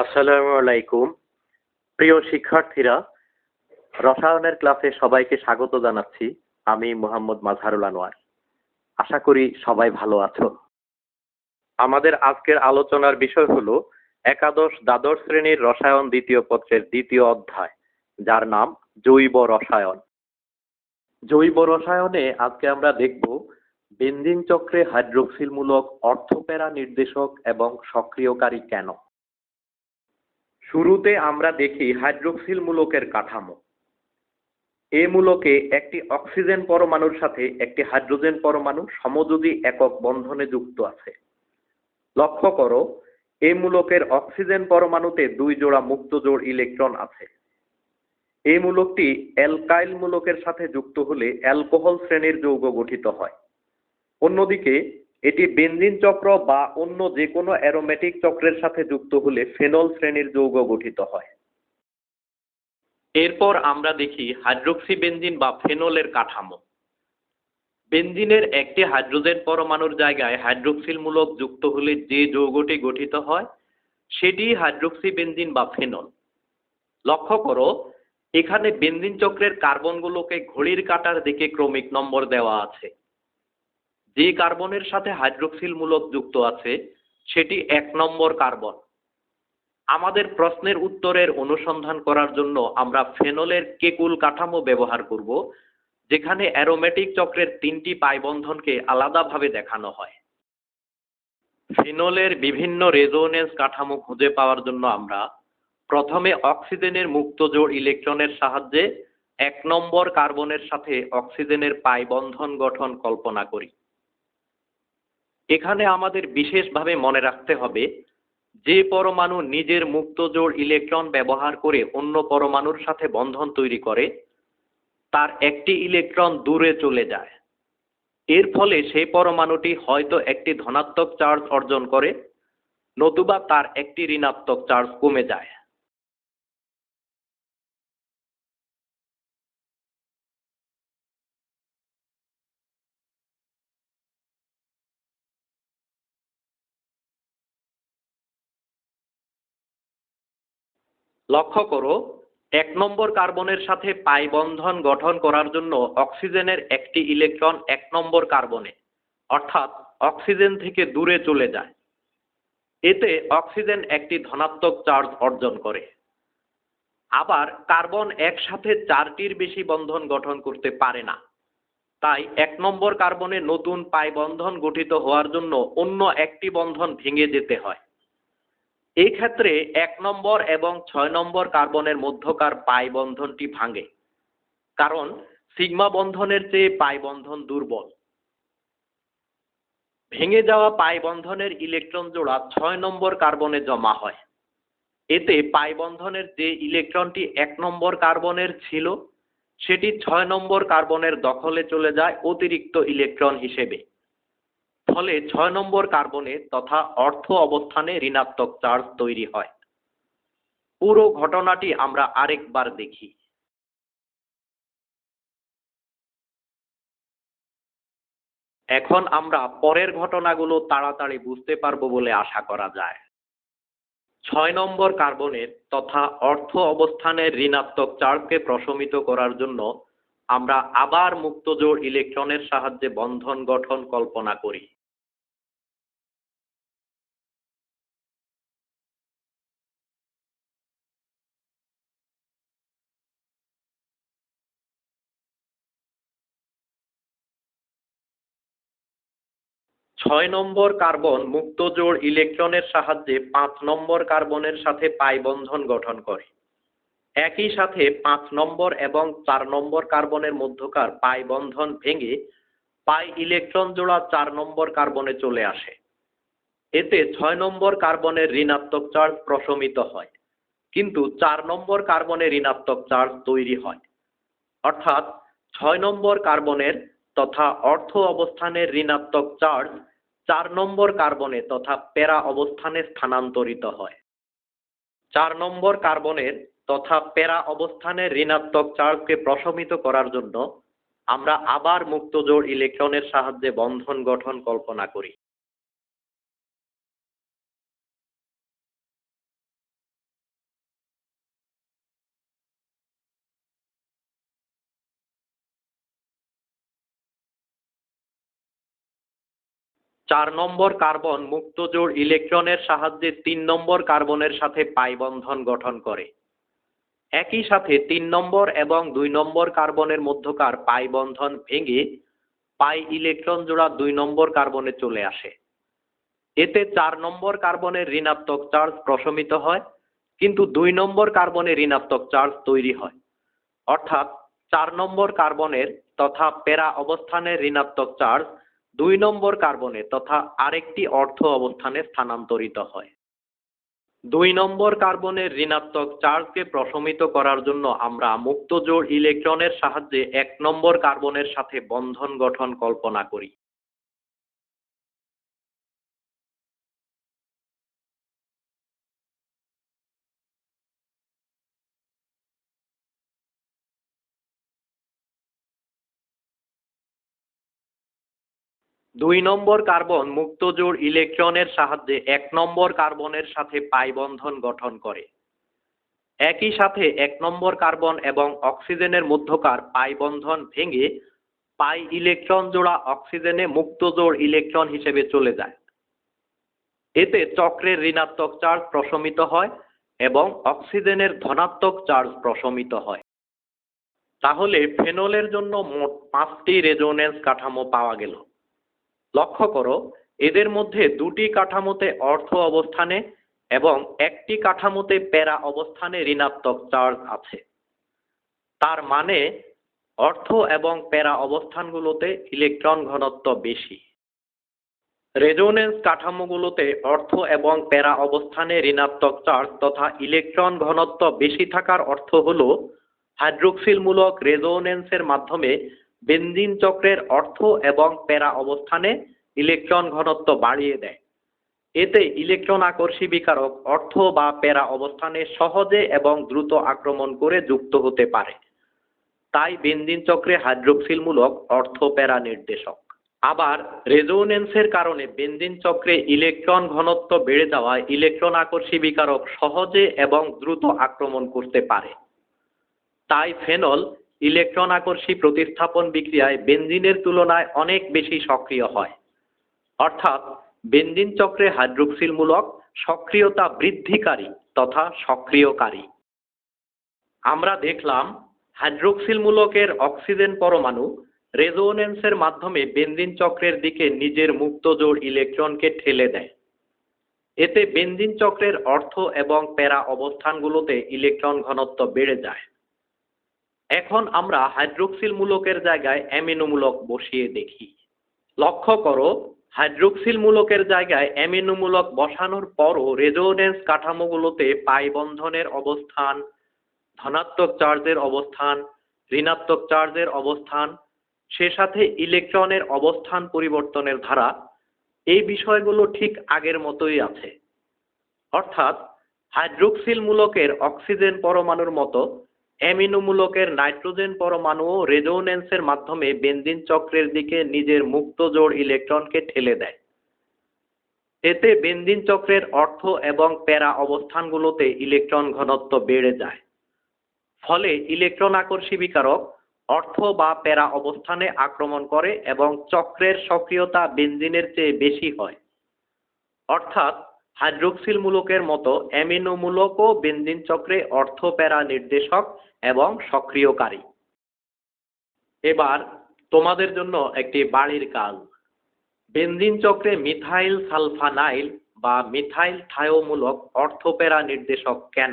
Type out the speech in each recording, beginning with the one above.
আসসালামু আলাইকুম। প্রিয় শিক্ষার্থীরা, রসায়নের ক্লাসে সবাইকে স্বাগত জানাচ্ছি। আমি মোহাম্মদ মাজহারুল আনোয়ার। আশা করি সবাই ভালো আছো। আমাদের আজকের আলোচনার বিষয় হলো একাদশ দ্বাদশ শ্রেণির রসায়ন দ্বিতীয় পত্রের দ্বিতীয় অধ্যায়, যার নাম জৈব রসায়ন। জৈব রসায়নে আজকে আমরা দেখব বেনজিন চক্রে হাইড্রোক্সিলমূলক অর্থপ্যারা নির্দেশক এবং সক্রিয়কারী কেন? শুরুতে আমরা দেখি হাইড্রোক্সিল মূলকের কাঠামো। এ মূলকে একটি অক্সিজেন পরমাণুর সাথে একটি হাইড্রোজেন পরমাণু সমযোজী একক বন্ধনে যুক্ত আছে। লক্ষ্য করো, এ মূলকের অক্সিজেন পরমাণুতে দুই জোড়া মুক্ত জোড় ইলেকট্রন আছে। এই মূলকটি অ্যালকাইল মূলকের সাথে যুক্ত হলে অ্যালকোহল শ্রেণির যৌগ গঠিত হয়। অন্যদিকে এটি বেনজিন চক্র বা অন্য যে কোনো অ্যারোমেটিক চক্রের সাথে যুক্ত হলে ফেনল শ্রেণির যৌগ গঠিত হয়। এরপর আমরা দেখি হাইড্রোক্সি বেনজিন বা ফেনলের কাঠামো। বেনজিনের একটি হাইড্রোজেন পরমাণুর জায়গায় হাইড্রোক্সিল মূলক যুক্ত হলে যে যৌগটি গঠিত হয়, সেটি হাইড্রোক্সি বেনজিন বা ফেনল। লক্ষ্য করো, এখানে বেনজিন চক্রের কার্বনগুলোকে ঘড়ির কাঁটার দিকে ক্রমিক নম্বর দেওয়া আছে। যে কার্বনের সাথে হাইড্রোক্সিল মূলক যুক্ত আছে, সেটি এক নম্বর কার্বন। আমাদের প্রশ্নের উত্তরের অনুসন্ধান করার জন্য আমরা ফেনলের কেকুল কাঠামো ব্যবহার করব, যেখানে অ্যারোমেটিক চক্রের তিনটি পাইবন্ধনকে আলাদাভাবে দেখানো হয়। ফেনলের বিভিন্ন রেজোনেন্স কাঠামো খুঁজে পাওয়ার জন্য আমরা প্রথমে অক্সিজেনের মুক্ত জোড় ইলেকট্রনের সাহায্যে এক নম্বর কার্বনের সাথে অক্সিজেনের পাইবন্ধন গঠন কল্পনা করি। এখানে আমাদের বিশেষভাবে মনে রাখতে হবে, যে পরমাণু নিজের মুক্ত জোড় ইলেকট্রন ব্যবহার করে অন্য পরমাণুর সাথে বন্ধন তৈরি করে, তার একটি ইলেকট্রন দূরে চলে যায়। এর ফলে সেই পরমাণুটি হয়তো একটি ধনাত্মক চার্জ অর্জন করে, নতুবা তার একটি ঋণাত্মক চার্জ কমে যায়। লক্ষ্য করো, এক নম্বর কার্বনের সাথে পাই বন্ধন গঠন করার জন্য অক্সিজেনের একটি ইলেকট্রন এক নম্বর কার্বনে, অর্থাৎ অক্সিজেন থেকে দূরে চলে যায়। এতে অক্সিজেন একটি ধনাত্মক চার্জ অর্জন করে। আবার কার্বন একসাথে চারটির বেশি বন্ধন গঠন করতে পারে না। তাই এক নম্বর কার্বনে নতুন পাই বন্ধন গঠিত হওয়ার জন্য অন্য একটি বন্ধন ভেঙে যেতে হয়। এই ক্ষেত্রে এক নম্বর এবং ছয় নম্বর কার্বনের মধ্যকার পাই বন্ধনটি ভাঙে। কারণ সিগমা বন্ধনের চেয়ে পাই বন্ধন দুর্বল। ভেঙে যাওয়া পাই বন্ধনের ইলেকট্রন জোড়া ছয় নম্বর কার্বনে জমা হয়। এতে পাই বন্ধনের যে ইলেকট্রনটি এক নম্বর কার্বনের ছিল, সেটি ছয় নম্বর কার্বনের দখলে চলে যায় অতিরিক্ত ইলেকট্রন হিসেবে। ফলে ছয় নম্বর কার্বনে তথা অর্থ অবস্থানে ঋণাত্মক চার্জ তৈরি হয়। পুরো ঘটনাটি আমরা আরেকবার দেখি। এখন আমরা পরের ঘটনাগুলো তাড়াতাড়ি বুঝতে পারব বলে আশা করা যায়। ছয় নম্বর কার্বনের তথা অর্থ অবস্থানের ঋণাত্মক চার্জকে প্রশমিত করার জন্য আমরা আবার মুক্তজোড় ইলেকট্রনের সাহায্যে বন্ধন গঠন কল্পনা করি। ছয় নম্বর কার্বন মুক্ত জোড় ইলেকট্রনের সাহায্যে পাঁচ নম্বর কার্বনের সাথে পাই বন্ধন গঠন করে। একই সাথে পাঁচ নম্বর এবং চার নম্বর কার্বনের মধ্যকার পাই বন্ধন ভেঙে পাই ইলেকট্রন জোড়া চার নম্বর কার্বনে চলে আসে। এতে ছয় নম্বর কার্বনের ঋণাত্মক চার্জ প্রশমিত হয়, কিন্তু চার নম্বর কার্বনে ঋণাত্মক চার্জ তৈরি হয়। অর্থাৎ ছয় নম্বর কার্বনের তথা অর্থ অবস্থানের ঋণাত্মক চার্জ চার নম্বর কার্বনে তথা প্যারা অবস্থানে স্থানান্তরিত হয়। চার নম্বর কার্বনের তথা প্যারা অবস্থানে ঋণাত্মক চার্জকে প্রশমিত করার জন্য আমরা আবার মুক্তজোড় ইলেকট্রনের সাহায্যে বন্ধন গঠন কল্পনা করি। চার নম্বর কার্বন মুক্ত জোড় ইলেকট্রনের সাহায্যে তিন নম্বর কার্বনের সাথে পাই বন্ধন গঠন করে। একই সাথে তিন নম্বর এবং দুই নম্বর কার্বনের মধ্যকার পাই বন্ধন ভেঙে পাই ইলেকট্রন জোড়া দুই নম্বর কার্বনে চলে আসে। এতে চার নম্বর কার্বনের ঋণাত্মক চার্জ প্রশমিত হয়, কিন্তু দুই নম্বর কার্বনে ঋণাত্মক চার্জ তৈরি হয়। অর্থাৎ চার নম্বর কার্বনের তথা প্যারা অবস্থানের ঋণাত্মক চার্জ দুই নম্বর কার্বনে তথা আরেকটি অর্থ অবস্থানে স্থানান্তরিত হয়। দুই নম্বর কার্বনের ঋণাত্মক চার্জকে প্রশমিত করার জন্য আমরা মুক্ত জোড় ইলেকট্রনের সাহায্যে এক নম্বর কার্বনের সাথে বন্ধন গঠন কল্পনা করি। দুই নম্বর কার্বন মুক্ত জোড় ইলেকট্রনের সাহায্যে এক নম্বর কার্বনের সাথে পাই বন্ধন গঠন করে। একই সাথে এক নম্বর কার্বন এবং অক্সিজেনের মধ্যকার পাই বন্ধন ভেঙে পাই ইলেকট্রন জোড়া অক্সিজেনে মুক্ত জোড় ইলেকট্রন হিসেবে চলে যায়। এতে চক্রের ঋণাত্মক চার্জ প্রশমিত হয় এবং অক্সিজেনের ধনাত্মক চার্জ প্রশমিত হয়। তাহলে ফেনলের জন্য মোট পাঁচটি রেজোনেন্স কাঠামো পাওয়া গেল। লক্ষ্য করো, এদের মধ্যে দুটি কাঠামোতে অর্থ অবস্থানে এবং একটি কাঠামোতে প্যারা অবস্থানে ঋণাত্মক চার্জ আছে। তার মানে অর্থ এবং প্যারা অবস্থানগুলোতে ইলেকট্রন ঘনত্ব বেশি। রেজোনেন্স কাঠামোগুলোতে অর্থ এবং প্যারা অবস্থানে ঋণাত্মক চার্জ তথা ইলেকট্রন ঘনত্ব বেশি থাকার অর্থ হলো, হাইড্রোক্সিলমূলক রেজোনেন্সের মাধ্যমে বেনজিন চক্রের অর্থ এবং প্যারা অবস্থানে ইলেকট্রন ঘনত্ব বাড়িয়ে দেয়। এতে ইলেকট্রন আকর্ষী বিকারক অর্থ বা প্যারা অবস্থানে সহজে এবং দ্রুত আক্রমণ করে যুক্ত হতে পারে। তাই বেনজিন চক্রে হাইড্রোক্সিলমূলক অর্থ প্যারা নির্দেশক। আবার রেজোনেন্সের কারণে বেনজিন চক্রে ইলেকট্রন ঘনত্ব বেড়ে যাওয়ায় ইলেকট্রন আকর্ষী বিকারক সহজে এবং দ্রুত আক্রমণ করতে পারে। তাই ফেনল ইলেকট্রন আকর্ষী প্রতিস্থাপন বিক্রিয়ায় বেনজিনের তুলনায় অনেক বেশি সক্রিয় হয়। অর্থাৎ, বেনজিন চক্রে হাইড্রোক্সিলমূলক সক্রিয়তা বৃদ্ধিকারী তথা সক্রিয়কারী। আমরা দেখলাম, হাইড্রোক্সিলমূলকের অক্সিজেন পরমাণু রেজোনেন্সের মাধ্যমে বেনজিন চক্রের দিকে নিজের মুক্ত জোড় ইলেকট্রনকে ঠেলে দেয়। এতে বেনজিন চক্রের অর্থ এবং প্যারা অবস্থানগুলোতে ইলেকট্রন ঘনত্ব বেড়ে যায়। এখন আমরা হাইড্রোক্সিল মূলকের জায়গায় অ্যামিনো মূলক বসিয়ে দেখি। লক্ষ্য করো হাইড্রোক্সিল মূলকের জায়গায় অ্যামিনো মূলক বসানোর পরও রেজোনেন্স কাঠামোগুলোতে পাই বন্ধনের অবস্থান, ধনাত্মক চার্জের অবস্থান, ঋণাত্মক চার্জের অবস্থান, সে সাথে ইলেকট্রনের অবস্থান পরিবর্তনের ধারা, এই বিষয়গুলো ঠিক আগের মতোই আছে। অর্থাৎ হাইড্রোক্সিল মূলকের অক্সিজেন পরমাণুর মতো অ্যামিনোমূলকের নাইট্রোজেন পরমাণুও রেজোনেন্সের মাধ্যমে বেনজিন চক্রের দিকে নিজের মুক্ত জোড় ইলেকট্রনকে ঠেলে দেয়। এতে বেনজিন চক্রের অর্থ এবং প্যারা অবস্থানগুলোতে ইলেকট্রন ঘনত্ব বেড়ে যায়। ফলে ইলেকট্রন আকর্ষী বিকারক অর্থ বা প্যারা অবস্থানে আক্রমণ করে এবং চক্রের সক্রিয়তা বেনজিনের চেয়ে বেশি হয়। অর্থাৎ হাইড্রোক্সিল মূলকের মতো অ্যামিনো মূলকও বেনজিন চক্রে অর্থ প্যারা নির্দেশক এবং সক্রিয়কারী। এবার তোমাদের জন্য একটি বাড়ির কাজ। বেনজিন চক্রে মিথাইল সালফানাইল বা মিথাইল থায়োমূলক অর্থপ্যারা নির্দেশক কেন?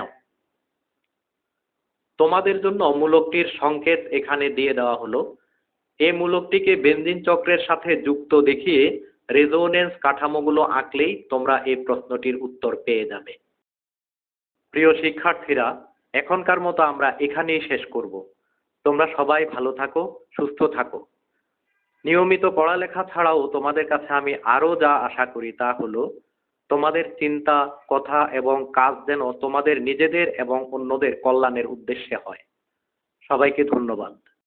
তোমাদের জন্য মূলকটির সংকেত এখানে দিয়ে দেওয়া হলো। এ মূলকটিকে বেনজিন চক্রের সাথে যুক্ত দেখিয়ে রেজোনেন্স কাঠামোগুলো আঁকলেই তোমরা এই প্রশ্নটির উত্তর পেয়ে যাবে। প্রিয় শিক্ষার্থীরা, এখনকার মতো আমরা এখানেই শেষ করব। তোমরা সবাই ভালো থাকো, সুস্থ থাকো। নিয়মিত পড়ালেখা ছাড়াও তোমাদের কাছে আমি আরও যা আশা করি তা হলো, তোমাদের চিন্তা, কথা এবং কাজ যেন তোমাদের নিজেদের এবং অন্যদের কল্যাণের উদ্দেশ্যে হয়। সবাইকে ধন্যবাদ।